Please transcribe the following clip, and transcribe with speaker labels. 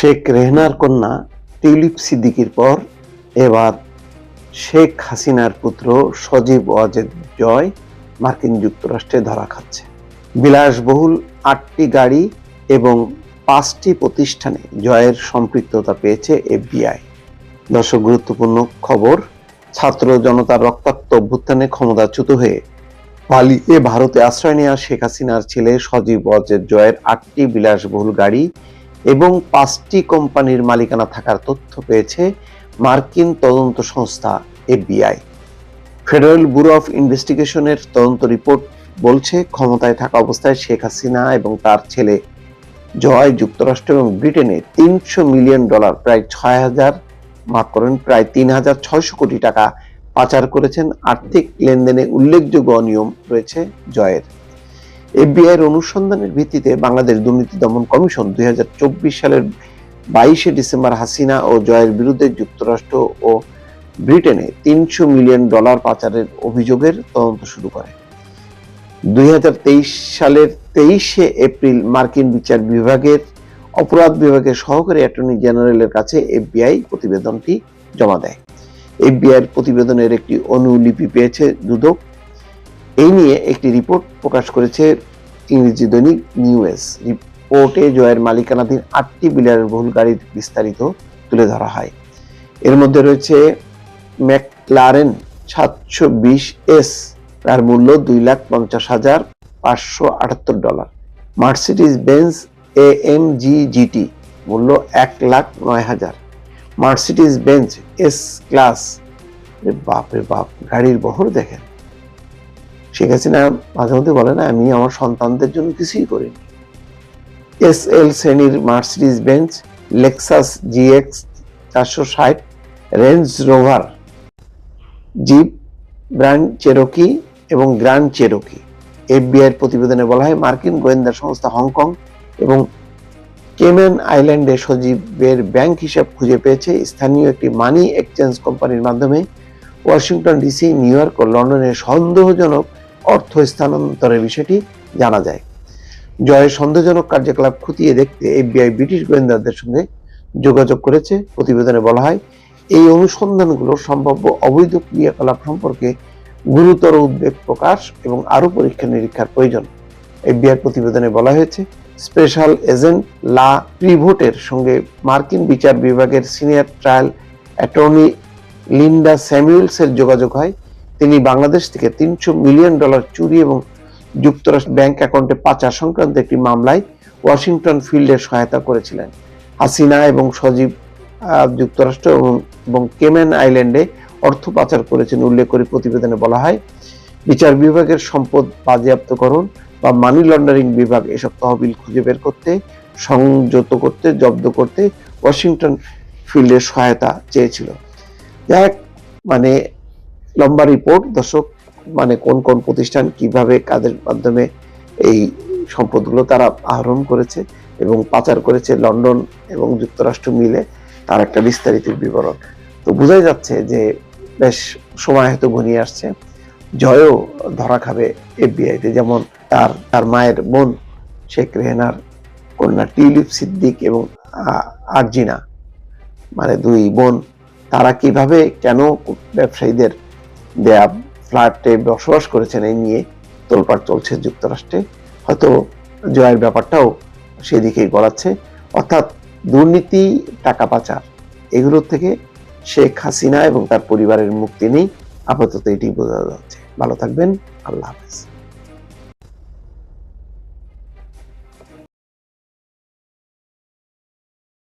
Speaker 1: শেখ রেহনার কন্যা টিউলিপ সিদ্দিকির পর এবার শেখ হাসিনার পুত্র সজীব ওয়াজেদ জয় মার্কিন যুক্তরাষ্ট্রে ধরা খাচ্ছে। বিলাসবহুল আটটি গাড়ি এবং পাঁচটি প্রতিষ্ঠানে জয়ের সম্পৃক্ততা পেয়েছে এফবিআই। দর্শক, গুরুত্বপূর্ণ খবর, ছাত্র জনতার রক্তাক্ত অভ্যুত্থানে ক্ষমতাচ্যুত হয়ে পালিয়ে ভারতে আশ্রয় নেওয়া শেখ হাসিনার ছেলে সজীব ওয়াজেদ জয়ের আটটি বিলাসবহুল গাড়ি এবং পাঁচটি কোম্পানির মালিকানা থাকার তথ্য পেয়েছে মার্কিন তদন্ত সংস্থা এফবিআই। ফেডারেল ব্যুরো অফ ইনভেস্টিগেশনের তদন্ত রিপোর্ট বলছে, ক্ষমতায় থাকা অবস্থায় শেখ হাসিনা এবং তার ছেলে জয় যুক্তরাষ্ট্র এবং ব্রিটেনে তিনশো মিলিয়ন ডলার, প্রায় ছয় হাজার, মাফ করেন, প্রায় তিন হাজার ছয়শো কোটি টাকা পাচার করেছেন। আর্থিক লেনদেনে উল্লেখযোগ্য অনিয়ম রয়েছে জয়ের। এফবিআই এর অনুসন্ধানের ভিত্তিতে বাংলাদেশ দুর্নীতি দমন কমিশন দুই হাজার চব্বিশ সালের বাইশে ডিসেম্বর হাসিনা ও জয়ের বিরুদ্ধে যুক্তরাষ্ট্র ও ব্রিটেনে তিনশো মিলিয়ন ডলার পাচারের অভিযোগের তদন্ত শুরু করে। দুই হাজার তেইশ সালের তেইশে এপ্রিল মার্কিন বিচার বিভাগের অপরাধ বিভাগের সহকারী অ্যাটর্নি জেনারেলের কাছে এফবিআই প্রতিবেদনটি জমা দেয়। এফবিআই এর প্রতিবেদনের একটি অনুলিপি পেয়েছে দুদক। এই নিয়ে একটি রিপোর্ট প্রকাশ করেছে ইংরেজি দৈনিক নিউএস রিপোর্টে জয়ের মালিকানাধীন আটটি বিলারের বহুল গাড়ির বিস্তারিত তুলে ধরা হয়। এর মধ্যে রয়েছে ম্যাকলারেন সাতশো বিশ এস তার মূল্য দুই লাখ পঞ্চাশ হাজার পাঁচশো আটাত্তর dollar. Mercedes Benz A M G GT মূল্য এক লাখ নয় হাজার। মার্সিডিজ বেঞ্জ এস ক্লাস বাপ রে বাপ, গাড়ির বহর দেখেন। শেখ হাসিনা মাঝে মধ্যে বলে না, আমি আমার সন্তানদের জন্য কিছুই করিনি। এস এল শ্রেণির মার্সিডিজ বেঞ্চ, লেক্সাস জিএক্স চারশো ষাট, Range Rover, Jeep, brand Cherokee এবং গ্র্যান্ড চেরোকি। এফবিআই এর প্রতিবেদনে বলা হয়, মার্কিন গোয়েন্দা সংস্থা হংকং এবং কেমেন আইল্যান্ডে সজীবের ব্যাংক হিসাব খুঁজে পেয়েছে। স্থানীয় একটি মানি এক্সচেঞ্জ কোম্পানির মাধ্যমে ওয়াশিংটন ডিসি, নিউ ইয়র্ক ও লন্ডনের সন্দেহজনক অর্থ স্থানান্তরের বিষয়টি জানা যায়। জয়ের সন্দেহজনক কার্যকলাপ খতিয়ে দেখতে এফবিআই ব্রিটিশ গোয়েন্দাদের সঙ্গে যোগাযোগ করেছে। প্রতিবেদনে বলা হয়, এই অনুসন্ধানগুলো সম্ভাব্য অবৈধ ক্রিয়াকলাপ সম্পর্কে গুরুতর উদ্বেগ প্রকাশ এবং আরও পরীক্ষা নিরীক্ষার প্রয়োজন। এফবিআই প্রতিবেদনে বলা হয়েছে, স্পেশাল এজেন্ট লা প্রিভোটের সঙ্গে মার্কিন বিচার বিভাগের সিনিয়র ট্রায়াল অ্যাটর্নি লিন্ডা স্যামুয়েলসের যোগাযোগ হয়। তিনি বাংলাদেশ থেকে তিনশো মিলিয়ন ডলার চুরি এবং যুক্তরাষ্ট্র ব্যাংক অ্যাকাউন্টে পাচার সংক্রান্ত একটি মামলায় ওয়াশিংটন ফিল্ডের সহায়তা করেছিলেন। হাসিনা এবং সজীব যুক্তরাষ্ট্র এবং কেমেন আইল্যান্ডে অর্থ পাচার করেছেন উল্লেখ করে প্রতিবেদনে বলা হয়, বিচার বিভাগের সম্পদ বাজেয়াপ্তকরণ বা মানি লন্ডারিং বিভাগ এসব তহবিল খুঁজে বের করতে, সংযত করতে, জব্দ করতে ওয়াশিংটন ফিল্ডের সহায়তা চেয়েছিল। যাক মানে লম্বা রিপোর্ট দর্শক মানে কোন কোন প্রতিষ্ঠান কীভাবে কাদের মাধ্যমে এই সম্পদগুলো তারা আহরণ করেছে এবং পাচার করেছে লন্ডন এবং যুক্তরাষ্ট্র মিলে, তার একটা বিস্তারিত বিবরণ। তো বোঝাই যাচ্ছে যে বেশ সময় হয়তো ঘনিয়ে আসছে। জয়ও ধরা খাবে এফবিআইতে যেমন তার তার মায়ের বোন শেখ রেহনার কন্যা টিউলিপ সিদ্দিক এবং আরজিনা মানে দুই বোন, তারা কীভাবে কেন ব্যবসায়ীদের দেয়া ফ্ল্যাটে বসবাস করেছেন, এই নিয়ে তোলপাড় চলছে যুক্তরাষ্ট্রে। হয়তো জয়ের ব্যাপারটাও সেদিকেই গড়াচ্ছে অর্থাৎ দুর্নীতি, টাকা পাচার, এগুলোর থেকে শেখ হাসিনা এবং তার পরিবারের মুক্তি নেই। আপাতত এটি বোঝা যাচ্ছে। ভালো থাকবেন। আল্লাহ হাফেজ।